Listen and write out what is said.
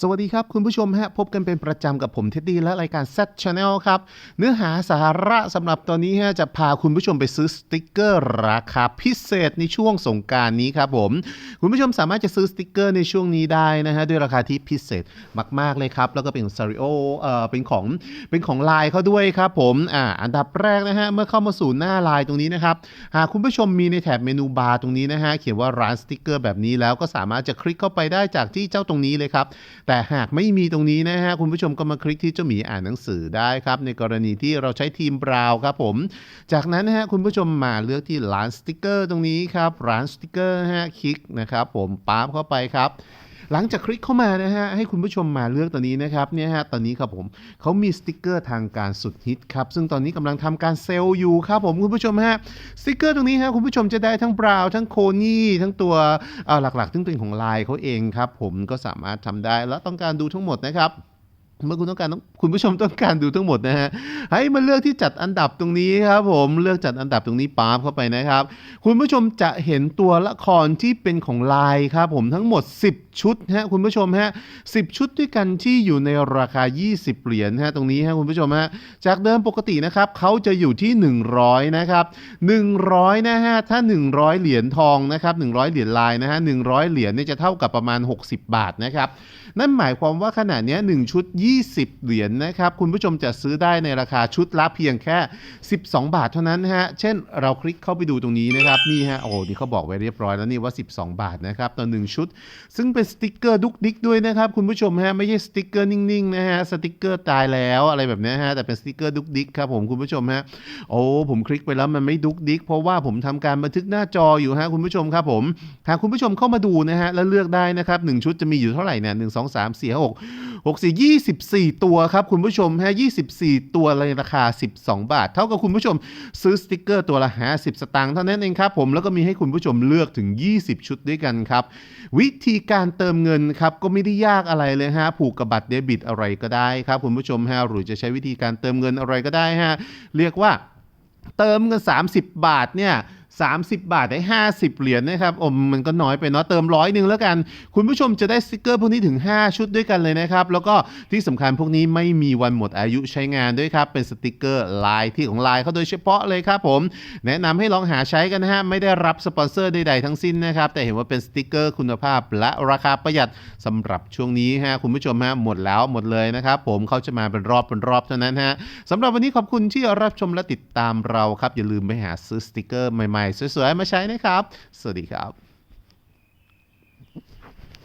สวัสดีครับ คุณผู้ชมฮะพบกันเป็นประจำกับผมเท็ดดี้และรายการ Z Channel ครับ เนื้อหาสาระสำหรับตอนนี้ฮะจะพาคุณผู้ชมไปซื้อสติกเกอร์ราคาพิเศษในช่วงสงการนี้ครับผม คุณผู้ชมสามารถจะซื้อสติกเกอร์ในช่วงนี้ได้นะฮะด้วยราคาที่พิเศษมาก ๆ เลยครับ แล้วก็เป็นซาริโอเอ่อเป็นของเป็นของลายเขาด้วยครับผมอ่าอันดับแรกนะฮะเมื่อเข้ามาสู่หน้าลายตรงนี้นะครับหากคุณผู้ชมมีในแถบเมนูบาร์ตรงนี้นะฮะเขียนว่าร้านสติกเกอร์แบบนี้แล้วก็สามารถจะคลิกเข้าไปได้จากที่เจ้าตรงนี้เลยครับแต่หากไม่มีตรงนี้นะฮะคุณผู้ชมก็มาคลิกที่เจ้าหมีอ่านหนังสือได้ครับในกรณีที่เราใช้ทีมบราวน์ครับผม จากนั้นนะฮะคุณผู้ชมมาเลือกที่ร้านสติกเกอร์ตรงนี้ครับร้านสติกเกอร์ฮะคลิกนะครับผมปั๊บเข้าไปครับ หลังจากคลิกเข้ามานะฮะให้คุณผู้ชมมาเลือกตัวนี้นะครับเนี่ยฮะตอนนี้ครับผมเขามีสติกเกอร์ทางการสุดฮิตครับซึ่งตอนนี้กำลังทำการเซลล์อยู่ครับผมคุณผู้ชมฮะสติกเกอร์ตรงนี้ฮะคุณผู้ชมจะได้ทั้งบราวน์ทั้งโคนี่ทั้งตัวหลักๆซึ่งเป็นของลายเขาเองครับผมก็สามารถทำได้แล้วต้องการดูทั้งหมดนะครับ เมื่อคุณต้องการต้องคุณผู้ชมต้องการดูทั้งหมดนะฮะให้มาเลือกที่จัดอันดับตรงนี้ครับผมเลือกจัดอันดับตรงนี้ปั๊บเข้าไปนะครับ คุณผู้ชมจะเห็นตัวละครที่เป็นของลายครับผมทั้งหมด 10 ชุดฮะคุณผู้ชมฮะ10ชุดด้วยกันที่อยู่ในราคา 20 เหรียญฮะตรงนี้ฮะคุณผู้ชมฮะจากเดิมปกตินะครับเขาจะอยู่ที่ 100 นะครับ 100 นะฮะถ้า 100 เหรียญทองนะครับ100 เหรียญลายนะฮะ100 เหรียญเนี่ยจะเท่ากับประมาณ 60 บาทนะครับนั่นหมายความว่าขนาดนี้ย1ชุด20 20 เหรียญนะครับ คุณผู้ชมจะซื้อได้ในราคาชุดละเพียงแค่ 12 บาทเท่านั้นฮะ เช่นเราคลิกเข้าไปดูตรงนี้นะครับ นี่ฮะ โอ้นี่เขาบอกไว้เรียบร้อยแล้วนี่ว่า 12 บาทนะครับต่อ1ชุด ซึ่งเป็นสติกเกอร์ดุกดิกด้วยนะครับ คุณผู้ชมฮะ ไม่ใช่สติกเกอร์นิ่งๆนะฮะ สติกเกอร์ตายแล้วอะไรแบบนี้ฮะ แต่เป็นสติกเกอร์ดุกดิกครับผมคุณผู้ชมฮะ โอ้ผมคลิกไปแล้วมันไม่ดุกดิกเพราะว่าผมทำการบันทึกหน้าจออยู่ฮะคุณผู้ชมครับผมหากคุณผู้ชมเข้ามาดูนะฮะแล้วเลือกได้นะครับหนึ่งชุดจะมีอยู่เท่าไหร่เนี่ยหนึ่งสองสามสี่หก หกสี่ยี่สิบสี่ตัวครับคุณผู้ชมฮะยี่สิบสี่ตัวในราคาสิบาท เท่ากับคุณผู้ชมซื้อสติกเกอร์ตัวละห้าสิบสตางค์เท่านั้นเองครับผมแล้วก็มีให้คุณผู้ชมเลือกถึง 20 ชุดด้วยกันครับ วิธีการเติมเงินครับก็ไม่ได้ยากอะไรเลยฮะผูกกับบัตรเดบิตอะไรก็ได้ครับคุณผู้ชมฮะหรือจะใช้วิธีการเติมเงินอะไรก็ได้ฮะเรียกว่าเติมเงิน 30 บาทเนี่ย 30 บาทได้ 50 เหรียญนะครับอมมันก็น้อยไปเนาะเติมร้อยหนึ่งแล้วกัน คุณผู้ชมจะได้สติกเกอร์พวกนี้ถึง 5 ชุดด้วยกันเลยนะครับ แล้วก็ที่สำคัญพวกนี้ไม่มีวันหมดอายุใช้งานด้วยครับ เป็นสติกเกอร์ลายที่ของลายเขาโดยเฉพาะเลยครับผม แนะนำให้ลองหาใช้กันนะฮะ ไม่ได้รับสปอนเซอร์ใดๆทั้งสิ้นนะครับ แต่เห็นว่าเป็นสติกเกอร์คุณภาพและราคาประหยัดสำหรับช่วงนี้ฮะคุณผู้ชมฮะหมดแล้วหมดเลยนะครับผมเขาจะมาเป็นรอบเป็นรอบเท่านั้นฮะสำหรับวันนี้ขอบคุณที่รับชมและติดตามเราครับอย่าลืมไปหาซื้อสติกเกอร์ใหม่สวยๆมาใช้นะครับ สวัสดีครับ